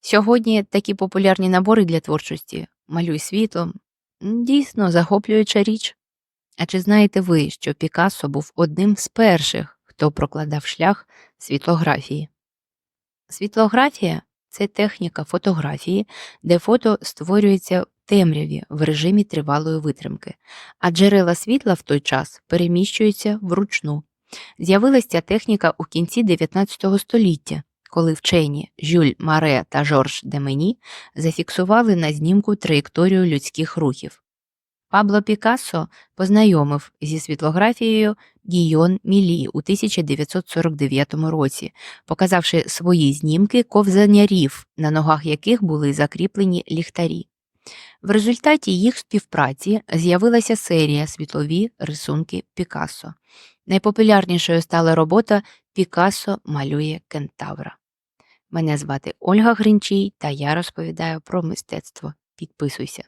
Сьогодні такі популярні набори для творчості малюй світлом дійсно захоплююча річ. А чи знаєте ви, що Пікассо був одним з перших, хто прокладав шлях світлографії? Світлографія це техніка фотографії, де фото створюється в темряві в режимі тривалої витримки, а джерела світла в той час переміщуються вручну. З'явилася ця техніка у кінці 19 століття, коли вчені Жюль Маре та Жорж Демені зафіксували на знімку траєкторію людських рухів. Пабло Пікассо познайомив зі світлографією Гійон Мілі у 1949 році, показавши свої знімки ковзанярів, на ногах яких були закріплені ліхтарі. В результаті їх співпраці з'явилася серія світлові рисунки Пікассо. Найпопулярнішою стала робота Пікассо малює кентавра. Мене звати Ольга Гринчій, та я розповідаю про мистецтво. Підписуйся.